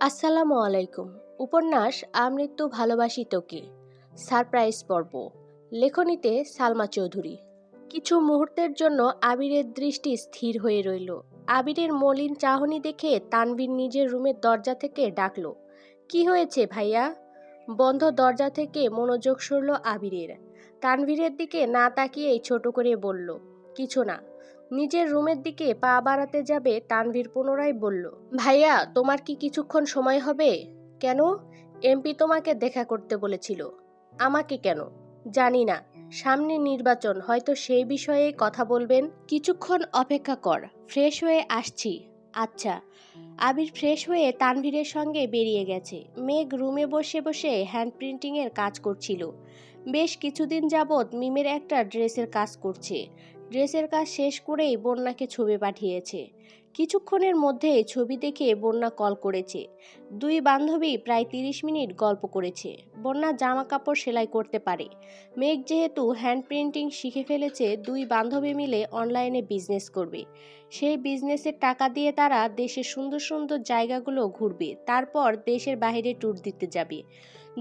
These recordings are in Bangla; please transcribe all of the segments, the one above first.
আসসালামু আলাইকুম। উপন্যাস আমৃত্যু ভালোবাসি তোকে। সারপ্রাইজ পর্ব। লেখনীতে সালমা চৌধুরী। কিছু মুহূর্তের জন্য আবিরের দৃষ্টি স্থির হয়ে রইল। আবিরের মলিন চাহনি দেখে তানভীর নিজের রুমের দরজা থেকে ডাকল, কি হয়েছে ভাইয়া? বন্ধ দরজা থেকে মনোযোগ সরল আবিরের। তানভীরের দিকে না তাকিয়েই ছোট করে বলল, কিছু না। নিজের রুমের দিকে পা বাড়াতে যাবে, তানভীর পুনরায় বলল, ভাইয়া, তোমার কি কিছুক্ষণ সময় হবে? কেন? এমপি তোমাকে দেখা করতে বলেছিল। আমাকে কেন? জানি না। সামনে নির্বাচন, হয়তো সেই বিষয়ে কথা বলবেন। কিছুক্ষণ অপেক্ষা কর, ফ্রেশ হয়ে আসছি। আচ্ছা। আবির ফ্রেশ হয়ে তানভীরের সঙ্গে বেরিয়ে গেছে। মেঘ রুমে বসে বসে হ্যান্ড প্রিন্টিংয়ের কাজ করছিল। বেশ কিছুদিন যাবৎ মিমের একটা ড্রেসের কাজ করছে। ড্রেসের কাজ শেষ করেই বন্যাকে ছবি পাঠিয়েছে। কিছুক্ষণের মধ্যে ছবি দেখে বন্যা কল করেছে। দুই বান্ধবী প্রায় তিরিশ মিনিট গল্প করেছে। বন্যা জামা কাপড় সেলাই করতে পারে। মেঘ যেহেতু হ্যান্ড প্রিন্টিং শিখে ফেলেছে, দুই বান্ধবী মিলে অনলাইনে বিজনেস করবে। সেই বিজনেসের টাকা দিয়ে তারা দেশের সুন্দর সুন্দর জায়গাগুলো ঘুরবে, তারপর দেশের বাইরে ট্যুর দিতে যাবে,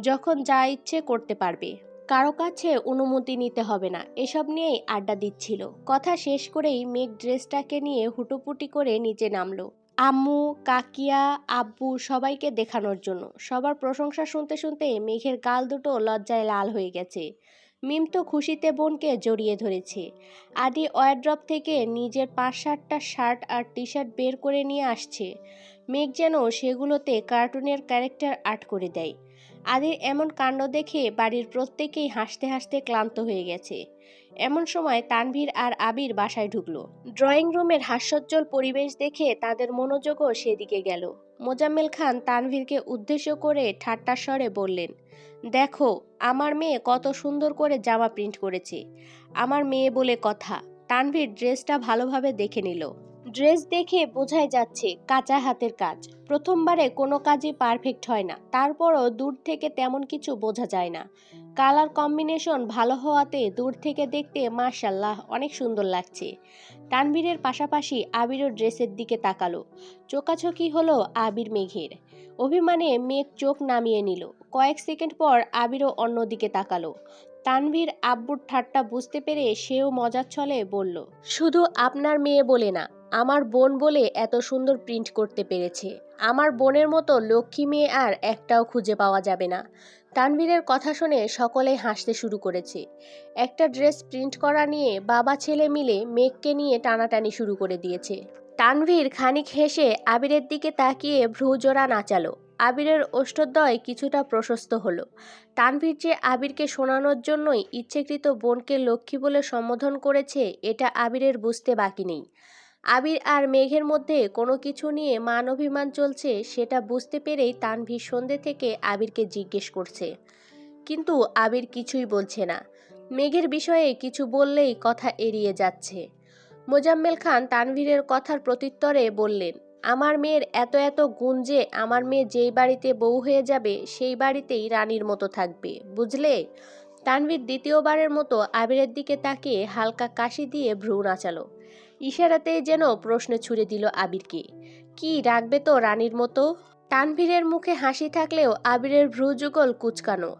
যখন যা ইচ্ছে করতে পারবে। কারও কাছে অনুমতি নিতে হবে না, এসব নিয়েই আড্ডা দিচ্ছিল। কথা শেষ করেই মেঘ ড্রেসটাকে নিয়ে হুটোপুটি করে নিচে নামলো। আম্মু, কাকিয়া, আব্বু সবাইকে দেখানোর জন্য। সবার প্রশংসা শুনতে শুনতে মেঘের গাল দুটো লজ্জায় লাল হয়ে গেছে। মিম তো খুশিতে বোনকে জড়িয়ে ধরেছে। আদি ওয়ারড্রপ থেকে নিজের পাঁচ সাতটা শার্ট আর টি শার্ট বের করে নিয়ে আসছে। মেঘ যেন সেগুলোতে কার্টুনের ক্যারেক্টার আর্ট করে দেয়। আদির এমন কাণ্ড দেখে বাড়ির প্রত্যেকেই হাসতে হাসতে ক্লান্ত হয়ে গেছে। এমন সময় তানভীর আর আবির বাসায় ঢুকলো। ড্রয়িং রুমের হাস্যোজ্জ্বল পরিবেশ দেখে তাদের মনোযোগও সেদিকে গেল। মোজাম্মেল খান তানভীরকে উদ্দেশ্য করে ঠাট্টা স্বরে বললেন, দেখো, আমার মেয়ে কত সুন্দর করে জামা প্রিন্ট করেছে। আমার মেয়ে বলে কথা। তানভীর ড্রেসটা ভালোভাবে দেখে নিল। ড্রেস দেখে বোঝাই যাচ্ছে কাঁচা হাতের কাজ। প্রথমবারে কোনো কাজই পারফেক্ট হয় না, তারপরও দূর থেকে তেমন কিছু বোঝা যায় না। কালার কম্বিনেশন ভালো হওয়াতে দূর থেকে দেখতে মার্শাল্লাহ অনেক সুন্দর লাগছে। তানবীরের পাশাপাশি আবিরও ড্রেসের দিকে তাকালো। চোকাচোকি হলো আবির মেঘের। অভিমানে মেঘ চোখ নামিয়ে নিল। কয়েক সেকেন্ড পর আবিরও অন্যদিকে তাকালো। তানভীর আব্বুর ঠাট্টা বুঝতে পেরে সেও মজার ছলে বলল, শুধু আপনার মেয়ে বলে না, আমার বোন বলে এত সুন্দর প্রিন্ট করতে পেরেছে। আমার বোনের মতো লক্ষ্মী মেয়ে আর একটাও খুঁজে পাওয়া যাবে না। তানভীরের কথা শুনে সকলেই হাসতে শুরু করেছে। একটা ড্রেস প্রিন্ট করা নিয়ে বাবা ছেলে মিলে মেঘকে নিয়ে টানাটানি শুরু করে দিয়েছে। তানভীর খানিক হেসে আবিরের দিকে তাকিয়ে ভ্রুজোড়া নাচালো। আবিরের ওষ্ঠদ্বয় কিছুটা প্রশস্ত হলো। তানভীর যে আবিরকে শোনানোর জন্যই ইচ্ছেকৃত বোনকে লক্ষ্মী বলে সম্বোধন করেছে, এটা আবিরের বুঝতে বাকি নেই। আবির আর মেঘের মধ্যে কোনো কিছু নিয়ে মান অভিমান চলছে, সেটা বুঝতে পেরেই তানভীর সন্ধ্যে থেকে আবিরকে জিজ্ঞেস করছে। কিন্তু আবির কিছুই বলছে না। মেঘের বিষয়ে কিছু বললেই কথা এড়িয়ে যাচ্ছে। মোজাম্মেল খান তানভীরের কথার প্রত্যুত্তরে বললেন আমার মেয়ের এত এত গুণ যে আমার মেয়ে যেই বাড়িতে বউ হয়ে যাবে, সেই বাড়িতেই রানীর মতো থাকবে, বুঝলে? তানভীর দ্বিতীয়বারের মতো আবিরের দিকে তাকিয়ে হালকা কাশি দিয়ে ভ্রু নাচালো। ইশারাতেই যেন প্রশ্ন ছুড়ে দিল আবিরকে, কি রাখবে তো রানীর মতো? তানভীরের মুখে হাসি থাকলেও আবিরের ভ্রু যুগল কুচকানো।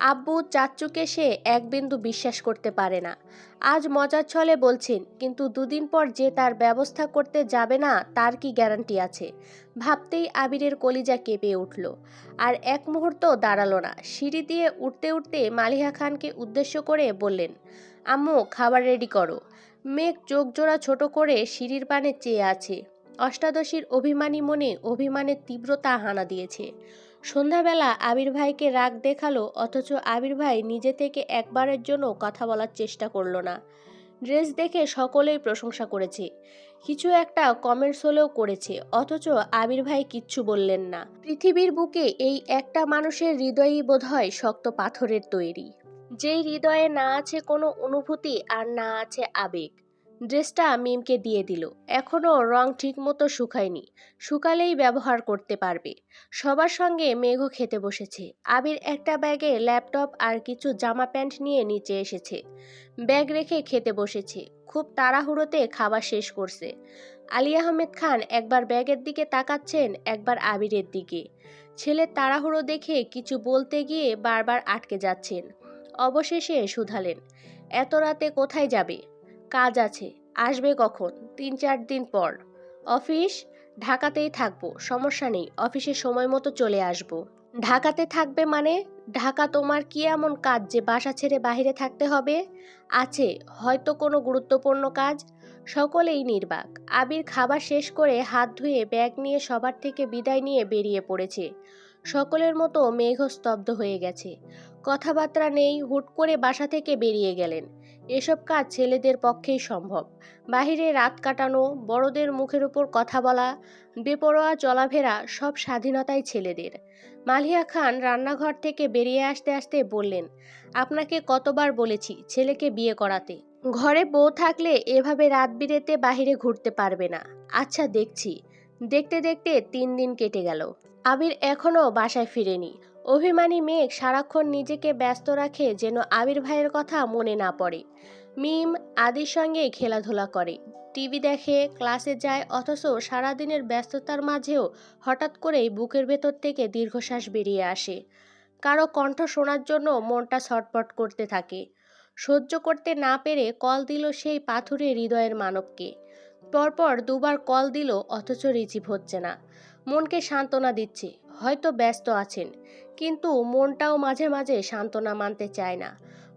আব্বু চাচ্চুকে সে এক বিন্দু বিশ্বাস করতে পারে না। আজ মজার ছলে বলছেন, কিন্তু দুদিন পর যে তার ব্যবস্থা করতে যাবে না, তার কি গ্যারান্টি আছে? ভাবতেই আবিরের কলিজা কেঁপে উঠল। আর এক মুহূর্ত দাঁড়াল না। সিঁড়ি দিয়ে উঠতে উঠতে মালিহা খানকে উদ্দেশ্য করে বললেন, আম্মু, খাবার রেডি করো। মেঘ চোখ জোড়া ছোট করে সিঁড়ির পানে চেয়ে আছে। অষ্টাদশীর অভিমানী মনে অভিমানের তীব্রতা হানা দিয়েছে। সন্ধ্যাবেলা আবির ভাইকে রাগ দেখাল, অথচ আবির ভাই নিজে থেকে একবারের জন্য কথা বলার চেষ্টা করল না। ড্রেস দেখে সকলেই প্রশংসা করেছে। কিছু একটা কমেন্টস হলেও করেছে, অথচ আবির ভাই কিচ্ছু বললেন না। পৃথিবীর বুকে এই একটা মানুষের হৃদয়ই বোধহয় শক্ত পাথরের তৈরি। যেই হৃদয়ে না আছে কোনো অনুভূতি আর না আছে আবেগ। ড্রেসটা মিমকে দিয়ে দিল। এখনও রং ঠিকমতো শুকায়নি। শুকালেই ব্যবহার করতে পারবে। সবার সঙ্গে মেঘও খেতে বসেছে। আবির একটা ব্যাগে ল্যাপটপ আর কিছু জামা প্যান্ট নিয়ে নিচে এসেছে। ব্যাগ রেখে খেতে বসেছে। খুব তাড়াহুড়োতে খাবার শেষ করছে। আলী আহমেদ খান একবার ব্যাগের দিকে তাকাচ্ছেন, একবার আবিরের দিকে। ছেলের তাড়াহুড়ো দেখে কিছু বলতে গিয়ে বারবার আটকে যাচ্ছেন। অবশেষে শুধালেন। এত রাতে কোথায় যাবে? কাজ আছে, আসবে কখন? তিন চার দিন পর। অফিস? ঢাকাতেই থাকব, সমস্যা নেই, অফিসে সময় মতো চলে আসব। ঢাকাতে থাকবে মানে? ঢাকা তোমার কি এমন কাজ যে বাসা ছেড়ে বাইরে থাকতে হবে? আছে, হয়তো কোনো গুরুত্বপূর্ণ কাজ? সকলেই নির্বাক। আবির খাবার শেষ করে হাত ধুয়ে ব্যাগ নিয়ে সবার থেকে বিদায় নিয়ে বেরিয়ে পড়েছে। সকলের মতো মেঘ স্তব্ধ হয়ে গেছে। কথাবার্তা নেই, হুট করে বাসা থেকে বেরিয়ে গেলেন। এসব কাজ ছেলেদের পক্ষেই সম্ভব। বাহিরে রাত কাটানো, বড়দের মুখের উপর কথা বলা, বেপরোয়া চলাফেরা সব স্বাধীনতাই ছেলেদের। মালিয়া খান রান্নাঘর থেকে বেরিয়ে আসতে আসতে বললেন, আপনাকে কতবার বলেছি ছেলেকে বিয়ে করাতে। ঘরে বউ থাকলে এভাবে রাত বিরেতে বাহিরে ঘুরতে পারবে না। আচ্ছা দেখছি। দেখতে দেখতে তিন দিন কেটে গেল। আবির এখনও বাসায় ফিরেনি। অভিমানী মেঘ সারাক্ষণ নিজেকে ব্যস্ত রাখে যেন আবির ভাইয়ের কথা মনে না পড়ে। মিম আদির সঙ্গে খেলাধুলা করে। টিভি দেখে, ক্লাসে যায়, অথচ সারাদিনের ব্যস্ততার মাঝেও হঠাৎ করেই বুকের ভেতর থেকে দীর্ঘশ্বাস বেরিয়ে আসে। কারও কণ্ঠ শোনার জন্য মনটা ছটপট করতে থাকে। সহ্য করতে না পেরে কল দিল সেই পাথুরে হৃদয়ের মানবকে। পরপর দুবার কল দিল, অথচ রিসিভ হচ্ছে না। মনকে সান্ত্বনা দিচ্ছে, হয়তো ব্যস্ত আছেন। কিন্তু মনটাও মাঝে মাঝে সান্ত্বনা মানতে চায় না।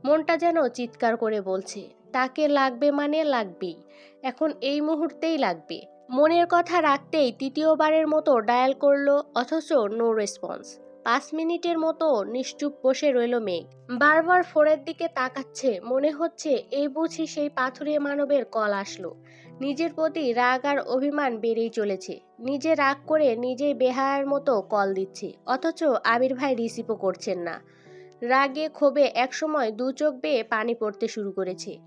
মনটা যেন চিৎকার করে বলছে, তাকে লাগবে মানে লাগবেই। এখন এই মুহূর্তেই লাগবে। মনের কথা রাখতেই তৃতীয়বারের মতো ডায়াল করল, অথচ নো রেসপন্স। পাঁচ মিনিটের মতো নিশ্চুপ বসে রইল মেঘ। বারবার ফোনের দিকে তাকাচ্ছে, মনে হচ্ছে এই বুঝি সেই পাথুরে মানবের কল আসলো। নিজের প্রতি রাগ আর অভিমান বেড়েই চলেছে। নিজে রাগ করে নিজেই বেহায়ার মতো কল দিচ্ছে। অথচ আবির ভাই রিসিভও করছেন না। রাগে ক্ষোভে একসময় দু চোখ বেয়ে পানি পড়তে শুরু করেছে।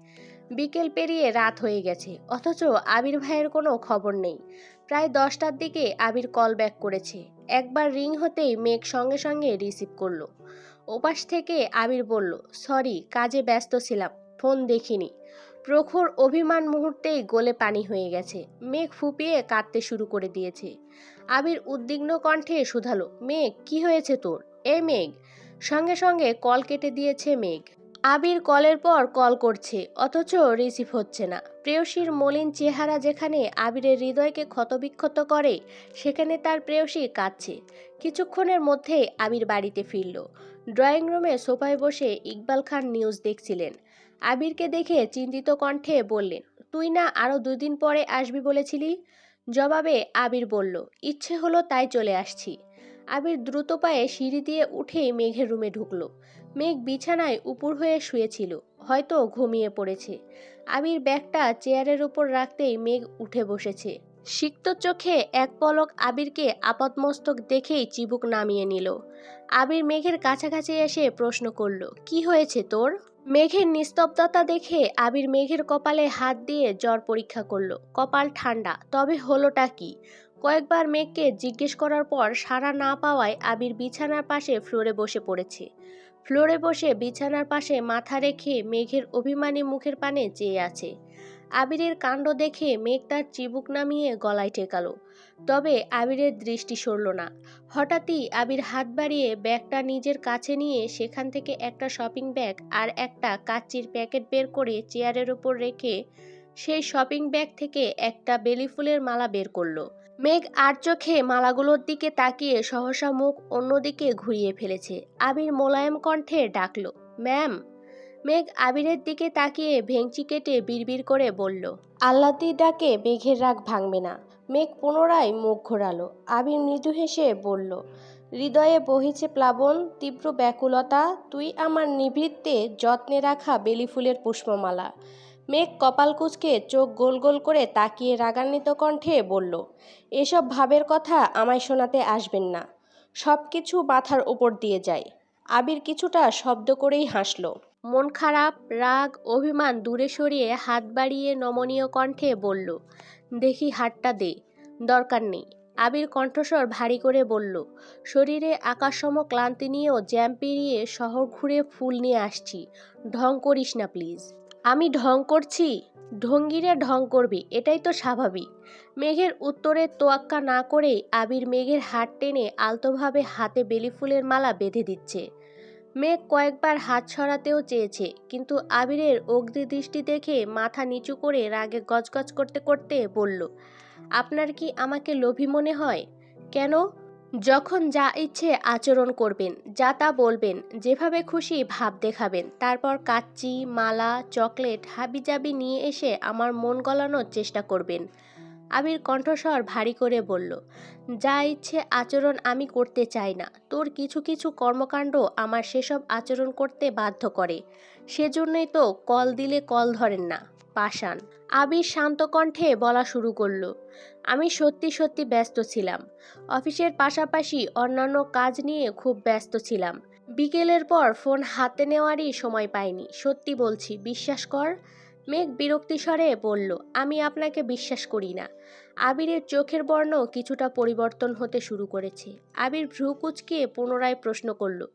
বিকেল পেরিয়ে রাত হয়ে গেছে। অথচ আবির ভাইয়ের কোনো খবর নেই। প্রায় দশটার দিকে আবির কল ব্যাক করেছে। একবার রিং হতেই মেঘ সঙ্গে সঙ্গে রিসিভ করল। ওপাশ থেকে আবির বলল, সরি, কাজে ব্যস্ত ছিলাম। ফোন দেখিনি। প্রখর অভিমান মুহূর্তেই গোলে পানি হয়ে গেছে। মেঘ ফুপিয়ে কাঁদতে শুরু করে দিয়েছে। আবির উদ্বিগ্ন কণ্ঠে শুধালো, মেঘ, কি হয়েছে তোর? এ মেঘ! সঙ্গে সঙ্গে কল কেটে দিয়েছে মেঘ। আবির কলের পর কল করছে, অথচ রিসিভ হচ্ছে না। প্রেয়সীর মলিন চেহারা যেখানে আবিরের হৃদয়কে ক্ষতবিক্ষত করে, সেখানে তার প্রেয়সী কাঁদছে। কিছুক্ষণের মধ্যেই আবির বাড়িতে ফিরল। ড্রয়িং রুমে সোফায় বসে ইকবাল খান নিউজ দেখছিলেন। আবিরকে দেখে চিন্তিত কণ্ঠে বললেন, তুই না আরও দুদিন পরে আসবি বলেছিলি? জবাবে আবির বলল, ইচ্ছে হলো তাই চলে আসছি। আবির দ্রুত পায়ে সিঁড়ি দিয়ে উঠেই মেঘের রুমে ঢুকলো। মেঘ বিছানায় উপুর হয়ে শুয়েছিল, হয়তো ঘুমিয়ে পড়েছে। আবির ব্যাগটা চেয়ারের উপর রাখতেই মেঘ উঠে বসেছে। সিক্ত চোখে এক পলক আবিরকে আপাতমস্তক দেখেই চিবুক নামিয়ে নিল। আবির মেঘের কাছাকাছি এসে প্রশ্ন করল, কি হয়েছে তোর? মেঘের নিস্তব্ধতা দেখে আবির মেঘের কপালে হাত দিয়ে জ্বর পরীক্ষা করল। কপাল ঠান্ডা, তবে হলোটা কি? কয়েকবার মেঘকে জিজ্ঞেস করার পর সাড়া না পাওয়ায় আবির বিছানার পাশে ফ্লোরে বসে পড়েছে। ফ্লোরে বসে বিছানার পাশে মাথা রেখে মেঘের অভিমানী মুখের পানে চেয়ে আছে। আবিরের কাণ্ড দেখে মেঘ তার চিবুক নামিয়ে গলায় ঠেকালো, তবে আবিরের দৃষ্টি সরল না। হঠাৎই আবির হাত বাড়িয়ে ব্যাগটা নিজের কাছে নিয়ে সেখান থেকে একটা শপিং ব্যাগ আর একটা কাচ্চির প্যাকেট বের করে চেয়ারের ওপর রেখে সেই শপিং ব্যাগ থেকে একটা বেলি ফুলের মালা বের করল। মেঘ আর চোখে মালাগুলোর দিকে তাকিয়ে সহসা মুখ অন্যদিকে ঘুরিয়ে ফেলেছে। আবির মোলায়েম কণ্ঠে ডাকলো, ম্যাম। মেঘ আবিরের দিকে তাকিয়ে ভেংচি কেটে বিড়বিড় করে বলল আল্লাদি ডাকে মেঘের রাগ ভাঙবে না। মেঘ পুনরায় মুখ ঘোরালো। আবির মৃদু হেসে বলল, হৃদয়ে বহিছে প্লাবন, তীব্র ব্যাকুলতা, তুই আমার নিভৃত্তে যত্নে রাখা বেলি ফুলের পুষ্পমালা। মেঘ কপাল কুচকে চোখ গোল গোল করে তাকিয়ে রাগান্বিত কণ্ঠে বলল, এসব ভাবের কথা আমায় শোনাতে আসবেন না। সব কিছু মাথার উপর দিয়ে যায়। আবির কিছুটা শব্দ করেই হাসল। মন খারাপ, রাগ, অভিমান দূরে সরিয়ে হাত বাড়িয়ে নমনীয় কণ্ঠে বলল, দেখি হাতটা দে, দরকার নেই। আবির কণ্ঠস্বর ভারী করে বলল, শরীরে আকাশসম ক্লান্তি নিয়েও জ্যাম পেরিয়ে শহর ঘুরে ফুল নিয়ে আসছি। ঢং করিস না প্লিজ। আমি ঢং করছি? ঢঙ্গিরে ঢং করবি, এটাই তো স্বাভাবিক। মেঘের উত্তরে তোয়াক্কা না করেই আবির মেঘের হাত টেনে আলতোভাবে হাতে বেলি ফুলের মালা বেঁধে দিচ্ছে। মেঘ কয়েকবার হাত সরাতেও চেয়েছে, কিন্তু আবিরের অগ্নি দৃষ্টি দেখে মাথা নিচু করে রাগে গজগজ করতে করতে বলল, আপনার কি আমাকে লোভী মনে হয়? কেন? যখন যা ইচ্ছে আচরণ করবেন, যা তা বলবেন, যেভাবে খুশি ভাব দেখাবেন, তারপর কাচ্চি, মালা, চকলেট হাবিজাবি নিয়ে এসে আমার মন গলানোর চেষ্টা করবেন। আবির কণ্ঠস্বর ভারী করে বলল, যা ইচ্ছে আচরণ আমি করতে চাই না। তোর কিছু কিছু কর্মকাণ্ড আমার সেসব আচরণ করতে বাধ্য করে। সেজন্যই তো কল দিলে কল ধরেন না। পাষাণ। আবির শান্ত কণ্ঠে বলা শুরু করল, আমি সত্যি সত্যি ব্যস্ত ছিলাম। অফিসের পাশাপাশি অন্যান্য কাজ নিয়ে খুব ব্যস্ত ছিলাম। বিকেলের পর ফোন হাতে নেওয়ারই সময় পাইনি। সত্যি বলছি, বিশ্বাস কর মেঘ বিরক্তিস্বরে বলল, আমি আপনাকে বিশ্বাস করি না। আবিরের চোখের বর্ণ কিছুটা পরিবর্তন হতে শুরু করেছে। আবির ভ্রু কুচকে পুনরায় প্রশ্ন করল,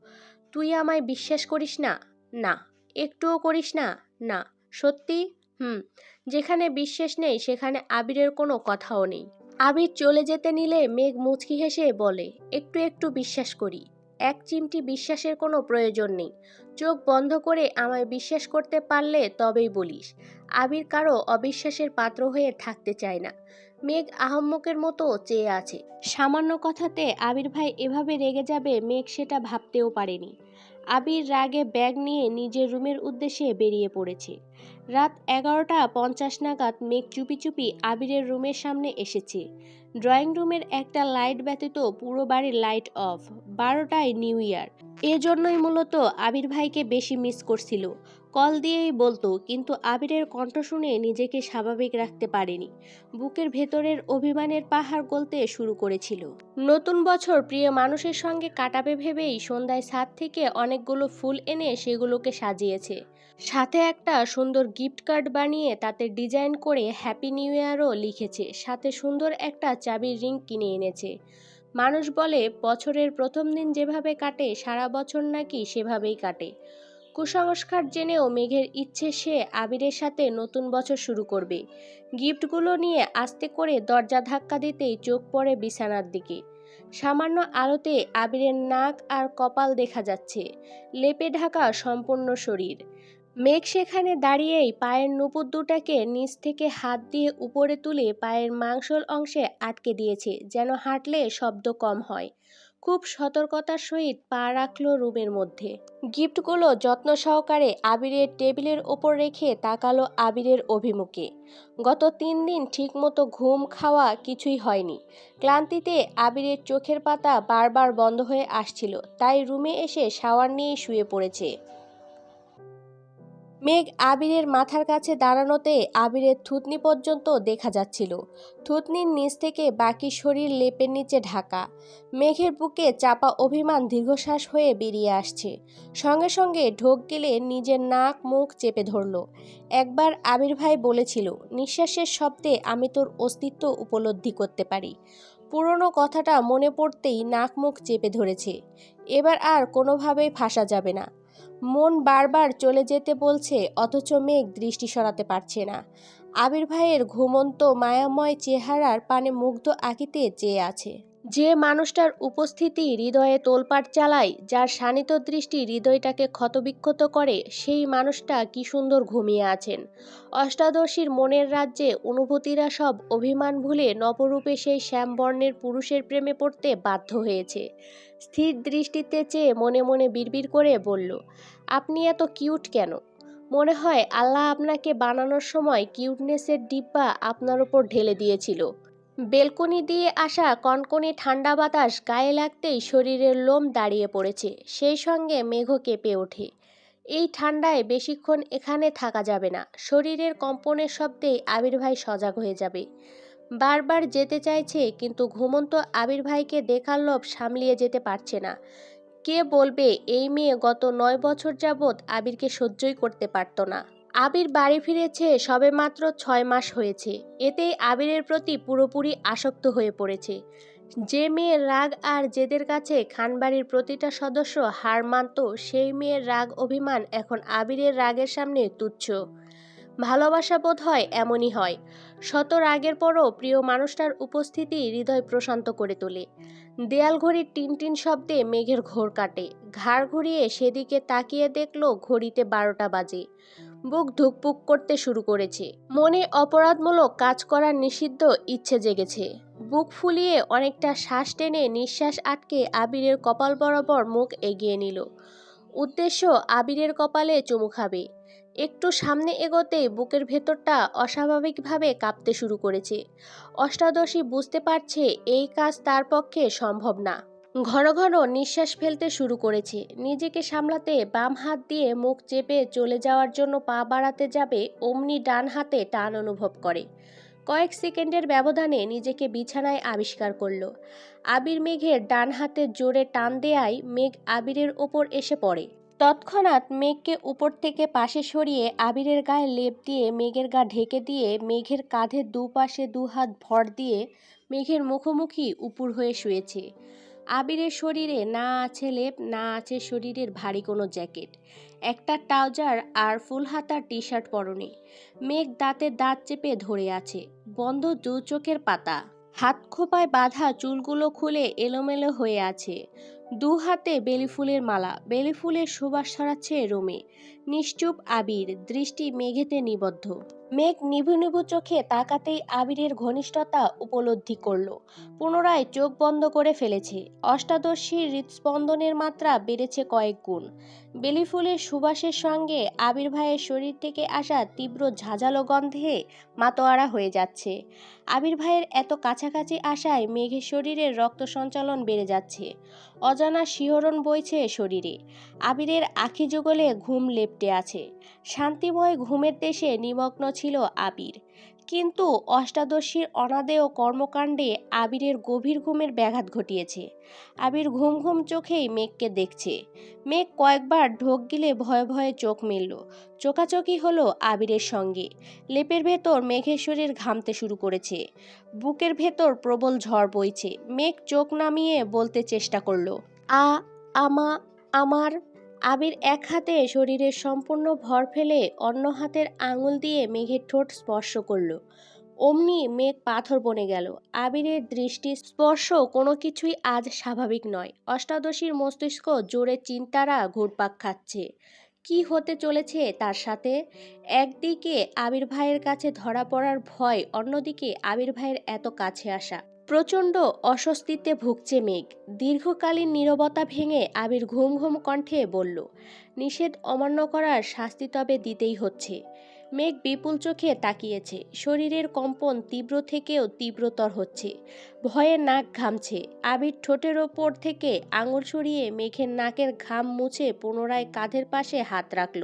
তুই আমায় বিশ্বাস করিস না? না। একটুও করিস না? না। সত্যি? হুম। যেখানে বিশ্বাস নেই, সেখানে আবিরের কোনো কথাও নেই। আবির চলে যেতে নিলে মেঘ মুচকি হেসে বলে, একটু একটু বিশ্বাস করি। এক চিমটি বিশ্বাসের কোনো প্রয়োজন নেই। চোখ বন্ধ করে আমায় বিশ্বাস করতে পারলে তবেই বলিস, আবির কারও অবিশ্বাসের পাত্র হয়ে থাকতে চায় না। মেঘ আহম্মকের মতো চেয়ে আছে। সামান্য কথাতে আবির ভাই এভাবে রেগে যাবে, মেঘ সেটা ভাবতেও পারেনি। আবির রাগে ব্যাগ নিয়ে নিজের রুমের উদ্দেশ্যে বেরিয়ে পড়েছে। রাত এগারোটা পঞ্চাশ নাগাদ মেঘ চুপি চুপি আবিরের রুমের সামনে এসেছে। ড্রয়িং রুমের একটা লাইট ব্যতীত পুরো বাড়ির লাইট অফ। বারোটায় নিউ ইয়ার। এজন্যই মূলত আবির ভাইকে বেশি মিস করছিল। কল দিয়েই বলতো, কিন্তু আবিরের কণ্ঠ শুনে নিজেকে স্বাভাবিক রাখতে পারেনি। বুকের ভেতরের অভিমানের পাহাড় গলতে শুরু করেছিল। নতুন বছর প্রিয় মানুষের সঙ্গে কাটাবে ভেবেই সন্ধ্যায় ছাদ থেকে অনেকগুলো ফুল এনে সেগুলোকে সাজিয়েছে। সাথে একটা সুন্দর গিফট কার্ড বানিয়ে তাতে ডিজাইন করে হ্যাপি নিউ ইয়ারও লিখেছে। সাথে সুন্দর একটা চাবির রিং কিনে এনেছে। মানুষ বলে, বছরের প্রথম দিন যেভাবে কাটে, সারা বছর নাকি সেভাবেই কাটে। কুসংস্কার জেনেও মেঘের ইচ্ছে সে আবিরের সাথে নতুন বছর শুরু করবে। গিফটগুলো নিয়ে আস্তে করে দরজা ধাক্কা দিতেই চোখ পড়ে বিছানার দিকে। সামান্য আলোতে আবিরের নাক আর কপাল দেখা যাচ্ছে। লেপে ঢাকা সম্পূর্ণ শরীর। মেঘ সেখানে দাঁড়িয়েই পায়ের নুপুর দুটাকে নিচ থেকে হাত দিয়ে উপরে তুলে পায়ের মাংসল অংশে আটকে দিয়েছে, যেন হাঁটলে শব্দ কম হয়। খুব সতর্কতার সহিত পা রাখল রুমের মধ্যে। গিফটগুলো যত্ন সহকারে আবিরের টেবিলের ওপর রেখে তাকালো আবিরের অভিমুখে। গত তিন দিন ঠিকমতো ঘুম খাওয়া কিছুই হয়নি। ক্লান্তিতে আবিরের চোখের পাতা বারবার বন্ধ হয়ে আসছিল, তাই রুমে এসে শাওয়ার নিয়ে শুয়ে পড়েছে। মেঘ আবিরের মাথার কাছে দাঁড়ানোতে আবিরের থুতনি পর্যন্ত দেখা যাচ্ছিল। থুতনির নিচ থেকে বাকি শরীর লেপের নিচে ঢাকা। মেঘের বুকে চাপা অভিমান দীর্ঘশ্বাস হয়ে বেরিয়ে আসছে। সঙ্গে সঙ্গে ঢোক গেলে নিজের নাক মুখ চেপে ধরল। একবার আবির ভাই বলেছিল, নিঃশ্বাসের শব্দে আমি তোর অস্তিত্ব উপলব্ধি করতে পারি। পুরনো কথাটা মনে পড়তেই নাক মুখ চেপে ধরেছে। এবার আর কোনোভাবেই ফাঁসা যাবে না। মন বারবার চলে যেতে বলছে, অথচ মেঘ দৃষ্টি সরাতে পারছে না। আবির ভাইয়ের ঘুমন্ত, মায়াময় চেহারার পানে মুগ্ধ আঁকিতে চেয়ে আছে। যে মানুষটার উপস্থিতি হৃদয়ে তোলপাট চালায়, যার শানিত দৃষ্টি হৃদয়টাকে ক্ষতবিক্ষত করে, সেই মানুষটা কি সুন্দর ঘুমিয়ে আছেন। অষ্টাদশীর মনের রাজ্যে অনুভূতিরা সব অভিমান ভুলে নবরূপে সেই শ্যামবর্ণের পুরুষের প্রেমে পড়তে বাধ্য হয়েছে। স্থির দৃষ্টিতে চেয়ে মনে মনে বিড়বিড় করে বলল, আপনি এত কিউট কেন? মনে হয় আল্লাহ আপনাকে বানানোর সময় কিউটনেসের ডিব্বা আপনার ওপর ঢেলে দিয়েছিল। বেলকনি দিয়ে আসা কনকনে ঠান্ডা বাতাস গায়ে লাগতেই শরীরের লোম দাঁড়িয়ে পড়েছে। সেই সঙ্গে মেঘ কেঁপে ওঠে। এই ঠান্ডায় বেশিক্ষণ এখানে থাকা যাবে না। শরীরের কম্পনের শব্দেই আবির ভাই সজাগ হয়ে যাবে। বারবার যেতে চাইছে, কিন্তু ঘুমন্ত আবির ভাইকে দেখার লোভ সামলিয়ে যেতে পারছে না। কে বলবে, এই মেয়ে গত নয় বছর যাবৎ আবিরকে সহ্যই করতে পারত না। আবির বাড়ি ফিরেছে সবে মাত্র ছয় মাস হয়েছে। এতেই আবিরের প্রতি পুরোপুরি আসক্ত হয়ে পড়েছে। যে মেয়ের রাগ আর জেদের কাছে খানবাড়ির প্রতিটা সদস্য হার মানত, সেই মেয়ের রাগ অভিমান এখন আবিরের রাগের সামনে তুচ্ছ। ভালোবাসা বোধ হয় এমনই হয়। শত রাগের পরও প্রিয় মানুষটার উপস্থিতি হৃদয় প্রশান্ত করে তোলে। দেয়াল ঘড়ির টিন টিন শব্দে মেঘের ঘোর কাটে। ঘাড় ঘুরিয়ে সেদিকে তাকিয়ে দেখল ঘড়িতে বারোটা বাজে। বুক ধুকপুক করতে শুরু করেছে। মনে অপরাধমূলক কাজ করার নিষিদ্ধ ইচ্ছে জেগেছে। বুক ফুলিয়ে অনেকটা শ্বাস টেনে নিঃশ্বাস আটকে আবিরের কপাল বরাবর মুখ এগিয়ে নিল। উদ্দেশ্য আবিরের কপালে চুমু খাবে। একটু সামনে এগোতেই বুকের ভেতরটা অস্বাভাবিকভাবে কাঁপতে শুরু করেছে। অষ্টাদশী বুঝতে পারছে এই কাজ তার পক্ষে সম্ভব না। ঘন ঘন নিঃশ্বাস ফেলতে শুরু করেছে। নিজেকে সামলাতে বাম হাত দিয়ে মুখ চেপে চলে যাওয়ার জন্য পা বাড়াতে যাবে অমনি ডান হাতে টান অনুভব করে। কয়েক সেকেন্ডের ব্যবধানে নিজেকে বিছানায় আবিষ্কার করল। আবির মেঘের ডান হাতে জোরে টান দেয়ায় মেঘ আবিরের ওপর এসে পড়ে। তৎক্ষণাৎ মেঘকে উপর থেকে পাশে সরিয়ে আবিরের গায়ে লেপ দিয়ে মেঘের গা ঢেকে দিয়ে মেঘের কাঁধের দুপাশে দু হাত ভর দিয়ে মেঘের মুখোমুখি উপুর হয়ে শুয়েছে। আবিরের শরীরে না আছে লেপ, না আছে শরীরের ভারী কোনো জ্যাকেট। একটা ট্রাউজার আর ফুল হাতার টি শার্ট পরনে। মেঘ দাঁতে দাঁত চেপে ধরে আছে। বন্ধ দু চোখের পাতা। হাত খোপায় বাঁধা চুলগুলো খুলে এলোমেলো হয়ে আছে। দু হাতে বেলি ফুলের মালা। বেলি ফুলের সুবাস ছড়াচ্ছে রোমে। নিশ্চুপ আবির, দৃষ্টি মেঘেতে নিবদ্ধ। মেঘ নিভু নিভু চোখে তাকাতেই আবিরের ঘনিষ্ঠতা উপলব্ধি করল। পুনরায় চোখ বন্ধ করে ফেলেছে। অষ্টাদশীর হৃদস্পন্দনের মাত্রা বেড়েছে কয়েক গুণ। বেলিফুলের সুবাসের সঙ্গে আবির ভাইয়ের শরীর থেকে আসা তীব্র ঝাঁঝালো গন্ধে মাতোয়ারা হয়ে যাচ্ছে। আবির ভাইয়ের এত কাছাকাছি আসায় মেঘের শরীরের রক্ত সঞ্চালন বেড়ে যাচ্ছে। অজানা শিহরণ বইছে শরীরে। আবিরের আখি যুগলে ঘুম লেপটে আছে। শান্তিময় ঘুমের দেশে নিমগ্ন ছিল আবির। কিন্তু অষ্টাদশীর অনাদেয় কর্মকাণ্ডে আবিরের গভীর ঘুমের ব্যাঘাত ঘটিয়েছে। আবির ঘুম ঘুম চোখেই মেঘকে দেখছে। মেঘ কয়েকবার ঢোক গিলে ভয়ে ভয়ে চোখ মেলল। চোকাচোকি হলো আবিরের সঙ্গে। লেপের ভেতর মেঘের শরীর ঘামতে শুরু করেছে। বুকের ভেতর প্রবল ঝড় বইছে। মেঘ চোখ নামিয়ে বলতে চেষ্টা করল, আ, আমা, আমার আবির এক হাতে শরীরের সম্পূর্ণ ভর ফেলে অন্য হাতের আঙুল দিয়ে মেঘের ঠোঁট স্পর্শ করল। অমনি মেঘ পাথর বনে গেল। আবিরের দৃষ্টি স্পর্শ কোনো কিছুই আজ স্বাভাবিক নয়। অষ্টাদশীর মস্তিষ্ক জোরে চিন্তারা ঘুরপাক খাচ্ছে। কি হতে চলেছে তার সাথে? একদিকে আবির ভাইয়ের কাছে ধরা পড়ার ভয়, অন্যদিকে আবির ভাইয়ের এত কাছে আসা। প্রচণ্ড অস্বস্তিতে ভুগছে মেঘ। দীর্ঘকালীন নীরবতা ভেঙে আবির ঘুম ঘুম কণ্ঠে বলল, নিষেধ অমান্য করার শাস্তি তবে দিতেই হচ্ছে। মেঘ বিপুল চোখে তাকিয়েছে। শরীরের কম্পন তীব্র থেকেও তীব্রতর হচ্ছে। ভয়ে নাক ঘামছে। আবির ঠোঁটের ওপর থেকে আঙুল সরিয়ে মেঘের নাকের ঘাম মুছে পুনরায় কাঁধের পাশে হাত রাখল।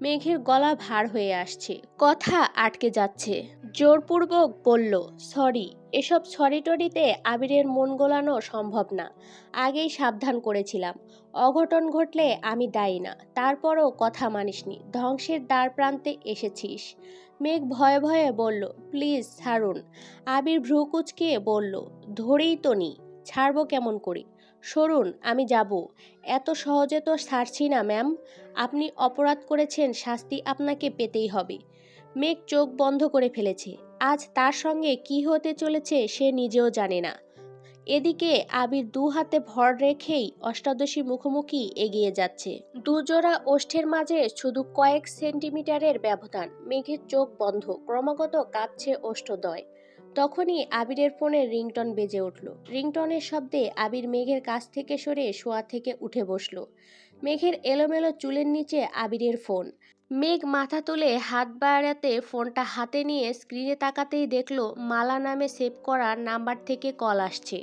মেঘের গলা ভার হয়ে আসছে। কথা আটকে যাচ্ছে। জোরপূর্বক বলল, সরি, এসব সরি টরিতে আবিরের মন গোলানো সম্ভব না। আগেই সাবধান করেছিলাম। অঘটন ঘটলে আমি দায়ী না। তারপরও কথা মানিসনি। ধ্বংসের দ্বার প্রান্তে এসেছিস। মেঘ ভয়ে ভয়ে বলল, প্লিজ ছাড়ুন। আবির ভ্রু কুচকে বলল, ধরেই তো নি। ছাড়বো কেমন করে? সরুন, আমি যাব। এত সহজে তো ছাড়ছি না, ম্যাম। আপনি অপরাধ করেছেন, শাস্তি আপনাকে পেতেই হবে। মেঘ চোখ বন্ধ করে ফেলেছে। আজ তার সঙ্গে কি হতে চলেছে, সে নিজেও জানে না। এদিকে আবির দু হাতে ভর রেখেই অষ্টাদশী মুখোমুখি এগিয়ে যাচ্ছে। দুজোড়া ওষ্ঠের মাঝে শুধু কয়েক সেন্টিমিটারের ব্যবধান। মেঘের চোখ বন্ধ। ক্রমাগত কাঁপছে ওষ্ঠদয় তখনই আবিরের ফোনে রিংটন বেজে উঠল। রিংটনের শব্দে আবির মেঘের কাছ থেকে সরে শোয়া থেকে উঠে বসল। মেঘের এলোমেলো চুলের নিচে আবিরের ফোন। মেঘ মাথা তুলে হাত বাড়াতে ফোনটা হাতে নিয়ে স্ক্রিনে তাকাতেই দেখল, মালা নামে সেভ করা নাম্বার থেকে কল আসছে।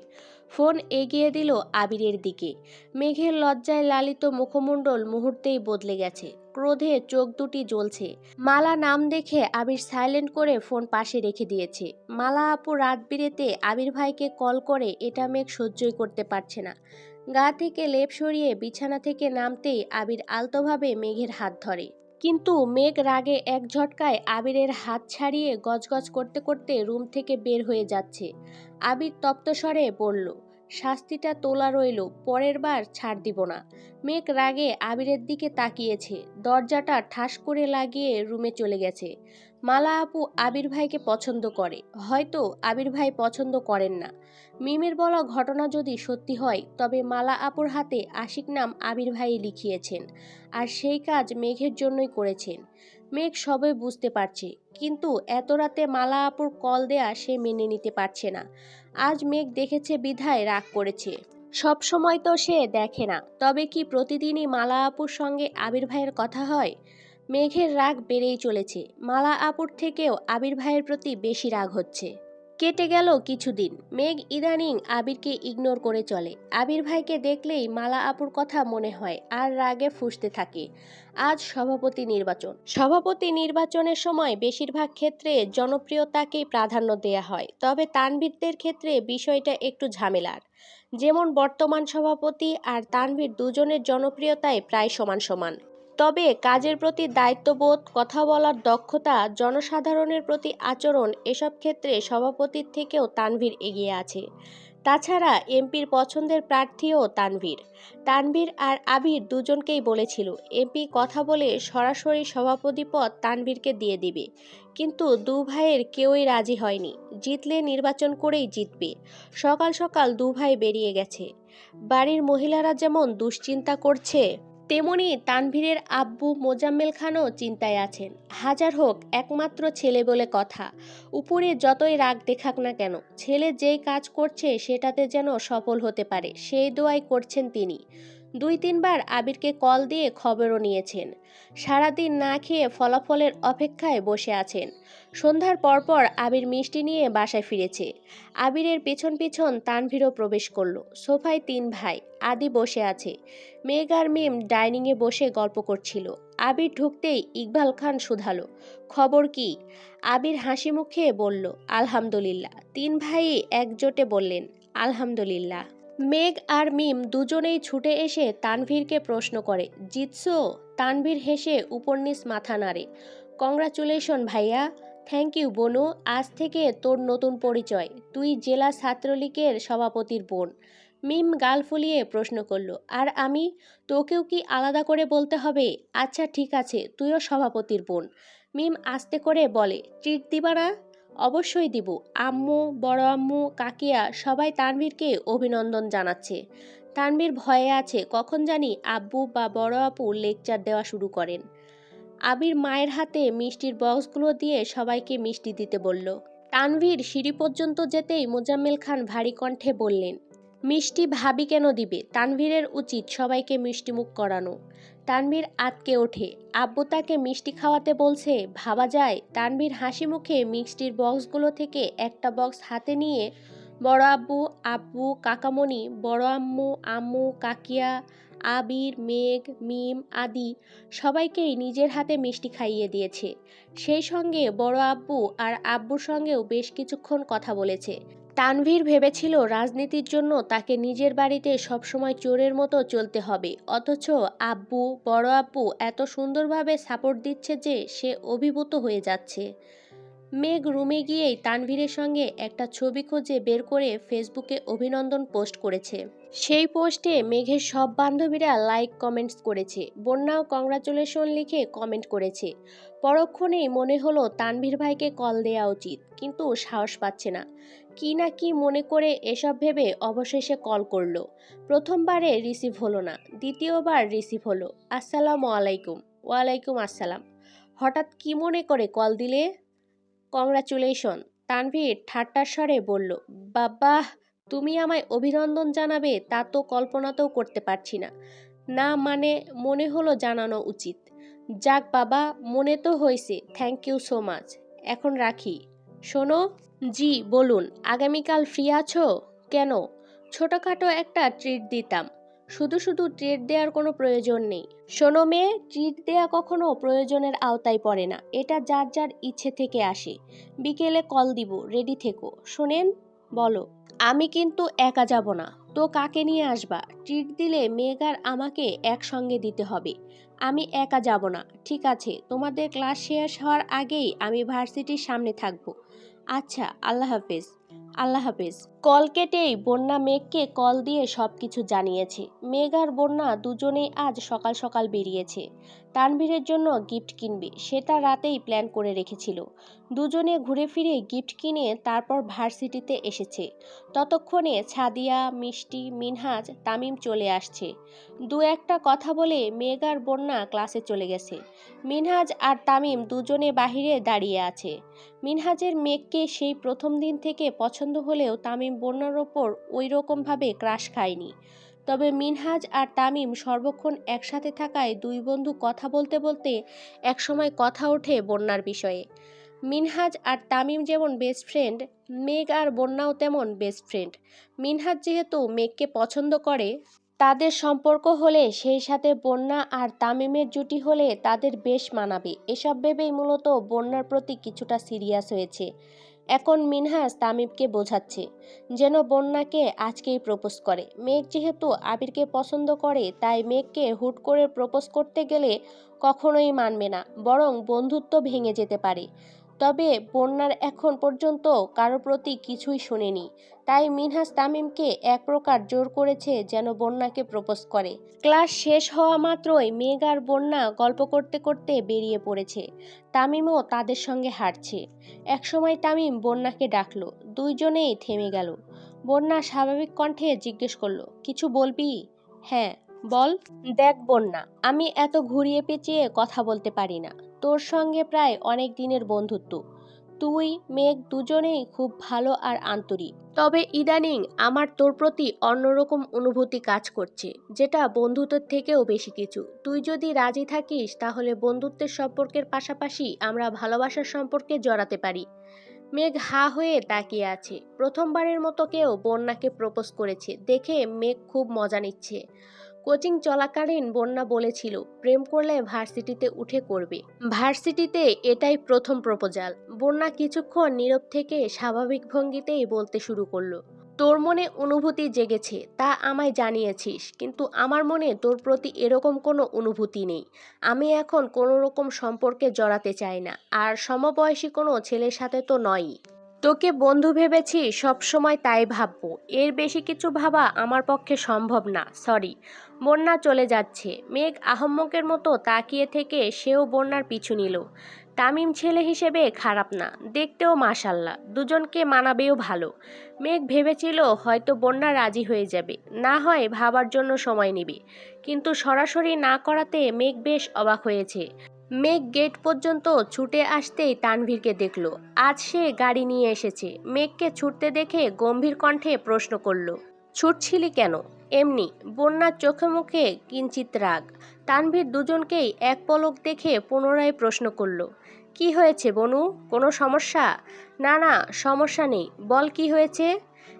ফোন এগিয়ে দিল আবিরের দিকে। মেঘের লজ্জায় লালিত মুখমণ্ডল মুহূর্তেই বদলে গেছে। ক্রোধে চোখ দুটি জ্বলছে। মালা নাম দেখে আবির সাইলেন্ট করে ফোন পাশে রেখে দিয়েছে। মালা আপু রাত বিরেতে আবির ভাইকে কল করে এটা মেঘ সহ্যই করতে পারছে না। গা থেকে লেপ সরিয়ে বিছানা থেকে নামতেই আবির আলতোভাবে মেঘের হাত ধরে। কিন্তু মেঘ রাগে এক ঝটকায় আবিরের হাত ছাড়িয়ে গজগজ করতে করতে রুম থেকে বের হয়ে যাচ্ছে। আবির তপ্ত স্বরে বলল, শাস্তিটা তোলা রইল, পরের বার ছাড় দিব না। মেঘ রাগে আবিরের দিকে তাকিয়েছে, দরজাটা ঠাস করে লাগিয়ে রুমে চলে গেছে। মালা আপু আবির ভাইকে পছন্দ করে, হয়তো আবির ভাই পছন্দ করেন না। মিমের বলা ঘটনা যদি সত্যি হয়, তবে মালা আপুর হাতে আশিক নাম আবির ভাই লিখিয়েছেন, আর সেই কাজ মেঘের জন্যই করেছেন। মেঘ সবই বুঝতে পারছে, কিন্তু এত রাতে মালা আপুর কল দেয়া সে মেনে নিতে পারছে না। আজ মেঘ দেখেছে বিধায় রাগ করেছে। সব সময় তো সে দেখে না, তবে কি প্রতিদিনই মালা আপুর সঙ্গে আবির ভাইয়ের কথা হয়? মেঘের রাগ বেড়েই চলেছে, মালা আপুর থেকেও আবির ভাইয়ের প্রতি বেশি রাগ হচ্ছে। কেটে গেল কিছুদিন। মেঘ ইদানিং আবিরকে ইগনোর করে চলে। আবির ভাইকে দেখলেই মালা আপুর কথা মনে হয়, আর রাগে ফুসতে থাকে। আজ সভাপতি নির্বাচন। সভাপতি নির্বাচনের সময় বেশিরভাগ ক্ষেত্রে জনপ্রিয়তাকেই প্রাধান্য দেয়া হয়, তবে তানভীরদের ক্ষেত্রে বিষয়টা একটু ঝামেলার। যেমন বর্তমান সভাপতি আর তানভীর দুজনের জনপ্রিয়তায় প্রায় সমান সমান। তবে কাজের প্রতি দায়িত্ববোধ, কথা বলার দক্ষতা, জনসাধারণের প্রতি আচরণ এসব ক্ষেত্রে সভাপতির থেকেও তানভীর এগিয়ে আছে। তাছাড়া এমপির পছন্দের প্রার্থীও তানভীর। তানভীর আর আবির দুজনকেই বলেছিল, এমপি কথা বলে সরাসরি সভাপতি পদ তানভীরকে দিয়ে দিবে। কিন্তু দু ভাইয়ের কেউই রাজি হয়নি। জিতলে নির্বাচন করেই জিতবে। সকাল সকাল দু ভাই বেরিয়ে গেছে। বাড়ির মহিলারা যেমন দুশ্চিন্তা করছে তেমনি তানভীরের আব্বু মোজাম্মেল খানও চিন্তায় আছেন। হাজার হোক, একমাত্র ছেলে বলে কথা। উপরে যতই রাগ দেখাক না কেন, ছেলে যেই কাজ করছে সেটাতে যেন সফল হতে পারে, সেই দোয়াই করছেন তিনি। দুই তিনবার আবিরকে কল দিয়ে খবরও নিয়েছেন। সারাদিন না খেয়ে ফলাফলের অপেক্ষায় বসে আছেন। সন্ধ্যার পরপর আবির মিষ্টি নিয়ে বাসায় ফিরেছে। আবিরের পেছন পেছন তানভীরও প্রবেশ করল। সোফায় তিন ভাই, আদি বসে আছে। মেঘ আর মিম ডাইনিংয়ে বসে গল্প করছিল। আবির ঢুকতেই ইকবাল খান শুধালো। খবর কি? আবির হাসি মুখে বলল, আলহামদুলিল্লাহ। তিন ভাই একজোটে বললেন, আলহামদুলিল্লাহ। মেঘ আর মিম দুজনেই ছুটে এসে তানভীরকে প্রশ্ন করে জিতছো তানভীর হেসে নিচ মাথা নাড়ে, কংগ্রাচুলেশন ভাইয়া, থ্যাংক ইউ বনু, আজ থেকে তোর নতুন পরিচয়, তুই জেলা ছাত্রলীগের সভাপতির বোন। মিম গাল ফুলিয়ে প্রশ্ন করল, আর আমি? তোকেও কি আলাদা করে বলতে হবে? আচ্ছা ঠিক আছে, তুইও সভাপতির বোন। মিম আস্তে করে বলে, ট্রিট দিবা না? অবশ্যই দিব। আম্মু, বড় আম্মু, কাকিয়া সবাই তানভীরকে অভিনন্দন জানাচ্ছে। তানভীর ভয়ে আছে, কখন জানি আব্বু বা বড় আপু লেকচার দেওয়া শুরু করেন। আবির মায়ের হাতে মিষ্টির বক্সগুলো দিয়ে সবাইকে মিষ্টি দিতে বলল। তানভীর সিঁড়ি পর্যন্ত যেতেই মোজাম্মেল খান ভারী কণ্ঠে বললেন মিষ্টি ভাবি কেন দিবে? তানভীরের উচিত সবাইকে মিষ্টিমুখ করানো। তানভীর আতকে ওঠে। আব্বু তাকে মিষ্টি খাওয়াতে বলছে, ভাবা যায়, তানভীর হাসি মুখে মিষ্টির বক্সগুলো থেকে একটা বক্স হাতে নিয়ে বড় আব্বু আব্বু, কাকামণি, বড় আম্মু আম্মু, কাকিয়া, আবির, মেঘ, মিম আদি সবাইকেই নিজের হাতে মিষ্টি খাইয়ে দিয়েছে। সেই সঙ্গে বড় আব্বু আর আব্বুর সঙ্গেও বেশ কিছুক্ষণ কথা বলেছে। তানভীর ভেবেছিল রাজনীতির জন্য তাকে নিজের বাড়িতে সবসময় চোরের মতো চলতে হবে। অথচ আব্বু, বড় আব্বু এত সুন্দরভাবে সাপোর্ট দিচ্ছে যে সে অভিভূত হয়ে যাচ্ছে। মেঘ রুমে গিয়েই তানভীরের সঙ্গে একটা ছবি খুঁজে বের করে ফেসবুকে অভিনন্দন পোস্ট করেছে। সেই পোস্টে মেঘের সব বান্ধবীরা লাইক কমেন্টস করেছে। বন্যাও কংগ্রাচুলেশন লিখে কমেন্ট করেছে। পরক্ষণেই মনে হলো তানভীর ভাইকে কল দেওয়া উচিত, কিন্তু সাহস পাচ্ছে না। কি না কি মনে করে এসব ভেবে অবশেষে কল করল। প্রথমবারে রিসিভ হলো না, দ্বিতীয়বার রিসিভ হলো। আসসালামু আলাইকুম। ওয়ালাইকুম আসসালাম। হঠাৎ কি মনে করে কল দিলে? কংগ্রাচুলেশন। তানভীর ঠাট্টার স্বরে বলল বাবা তুমি আমায় অভিনন্দন জানাবে তা তো কল্পনাতেও করতে পারছি না। না মানে মনে হলো জানানো উচিত। যাক বাবা, মনে তো হয়েছে। থ্যাংক ইউ সো মাচ এখন রাখি। শোনো? জি, বলুন। আগামীকাল ফ্রি আছো? কেন? ছোটোখাটো একটা ট্রিট দিতাম। শুধু শুধু ট্রিট দেওয়ার কোনো প্রয়োজন নেই। শোনো মেয়ে ট্রিট দেওয়া কখনো প্রয়োজনের আওতায় পড়ে না। এটা যার যার ইচ্ছে থেকে আসে। বিকেলে কল দিব। রেডি থেকো। শোনেন? বলো। আমি কিন্তু একা যাব না। তো কাকে নিয়ে আসবা? ট্রিট দিলে মেঘার আমাকে একসঙ্গে দিতে হবে। আমি একা যাব না। ঠিক আছে, তোমাদের ক্লাস শেষ হওয়ার আগেই আমি ভার্সিটির সামনে থাকব। আচ্ছা আল্লাহ হাফেজ। আল্লাহ হাফেজ, কল কেটেই বন্যা মেঘকে কল দিয়ে সব কিছু জানিয়েছে। মেঘ আর বন্যা দুজনেই আজ সকাল সকাল বেরিয়েছে। তানভীরের জন্য গিফট কিনবে, সেটা রাতেই প্ল্যান করে রেখেছিল। দুজনে ঘুরে ফিরে গিফট কিনে তারপর ভার্সিটিতে এসেছে। ততক্ষণে ছাদিয়া, মিষ্টি, মিনহাজ, তামিম চলে আসছে। দু একটা কথা বলে মেঘ আর বন্যা ক্লাসে চলে গেছে। মিনহাজ আর তামিম দুজনে বাহিরে দাঁড়িয়ে আছে। মিনহাজের মেঘকে সেই প্রথম দিন থেকে পছন্দ হলেও তামিম বন্যার ওপর ওই রকমভাবে ক্রাশ খায়নি। তবে মিনহাজ আর তামিম সর্বক্ষণ একসাথে থাকায় দুই বন্ধু কথা বলতে বলতে একসময় কথা ওঠে বন্যার বিষয়ে। মিনহাজ আর তামিম যেমন বেস্ট ফ্রেন্ড মেঘ আর বন্যাও তেমন বেস্ট ফ্রেন্ড মিনহাজ যেহেতু মেঘকে পছন্দ করে, তাদের সম্পর্ক হলে সেই সাথে বন্যা আর তামিমের জুটি হলে তাদের বেশ মানাবে। এসব ভেবেই মূলত বন্যার প্রতি কিছুটা সিরিয়াস হয়েছে। এখন মিনহাজ তামিমকে বোঝাচ্ছে যেন বন্যাকে আজকেই প্রপোজ করে। মেঘ যেহেতু আবিরকে পছন্দ করে, তাই মেঘকে হুট করে প্রপোজ করতে গেলে কখনোই মানবে না, বরং বন্ধুত্ব ভেঙে যেতে পারে। তবে বন্যার এখন পর্যন্ত কারও প্রতি কিছুই শুনেনি। তাই মিনহাজ তামিমকে এক প্রকার জোর করেছে যেন বন্যাকে প্রপোজ করে। ক্লাস শেষ হওয়া মাত্রই মেঘার বন্যা গল্প করতে করতে বেরিয়ে পড়েছে। তামিমও তাদের সঙ্গে হাঁটছে। একসময় তামিম বন্যাকে ডাকলো। দুইজনেই থেমে গেল। বন্যা স্বাভাবিক কণ্ঠে জিজ্ঞেস করল, কিছু বলবি? হ্যাঁ। বল। দেখ বন্যা, আমি এত ঘুরিয়ে পেঁচিয়ে কথা বলতে পারি না। তোর সঙ্গে প্রায় অনেক দিনের বন্ধুত্ব। তুই, মেঘ দুজনেই খুব ভালো আর আন্তরিক। তবে ইদানিং আমার তোর প্রতি অন্যরকম অনুভূতি কাজ করছে, যেটা বন্ধুত্বের থেকেও বেশি কিছু। তুই যদি রাজি থাকিস, তাহলে বন্ধুত্বের সম্পর্কের পাশাপাশি আমরা ভালোবাসার সম্পর্কে জড়াতে পারি। মেঘ হা হয়ে তাকিয়ে আছে। প্রথমবারের মতো কেউ বন্যাকে প্রপোজ করেছে, দেখে মেঘ খুব মজা নিচ্ছে। কোচিং চলাকালীন বন্যা বলেছিল, প্রেম করলে ভার্সিটিতে উঠে করবে। ভার্সিটিতে এটাই প্রথম প্রপোজাল। বন্যা কিছুক্ষণ নীরব থেকে স্বাভাবিক ভঙ্গিতেই বলতে শুরু করল, তোর মনে অনুভূতি জেগেছে, তা আমায় জানিয়েছিস, কিন্তু আমার মনে তোর প্রতি এরকম কোনো অনুভূতি নেই। আমি এখন কোনো রকম সম্পর্কে জড়াতে চাই না, আর সমবয়সী কোনো ছেলের সাথে তো নয়ই। তোকে বন্ধু ভেবেছি সব সময় তাই ভাববো। এর বেশি কিছু ভাবা আমার পক্ষে সম্ভব না সরি বন্যা চলে যাচ্ছে। মেঘ আহম্মকের মতো তাকিয়ে থেকে সেও বন্যার পিছু নিল। তামিম ছেলে হিসেবে খারাপ না, দেখতেও মাশাল্লাহ, দুজনকে মানাবেও ভালো। মেঘ ভেবেছিল হয়তো বন্যা রাজি হয়ে যাবে, না হয় ভাবার জন্য সময় নেবে। কিন্তু সরাসরি না করাতে মেঘ বেশ অবাক হয়েছে। মেঘ গেট পর্যন্ত ছুটে আসতেই তানভীরকে দেখল। আজ সে গাড়ি নিয়ে এসেছে। মেঘকে ছুটতে দেখে গম্ভীর কণ্ঠে প্রশ্ন করল, ছুটছিলি কেন? এমনি, বন্যার চোখে মুখে কিঞ্চিত রাগ। তানভীর দুজনকেই এক পলক দেখে পুনরায় প্রশ্ন করল, কি হয়েছে বনু? কোনো সমস্যা? না না, সমস্যা নেই। বল কি হয়েছে?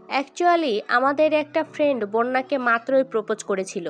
অ্যাকচুয়ালি আমাদের একটা ফ্রেন্ড বন্যাকে মাত্রই প্রপোজ করেছিল।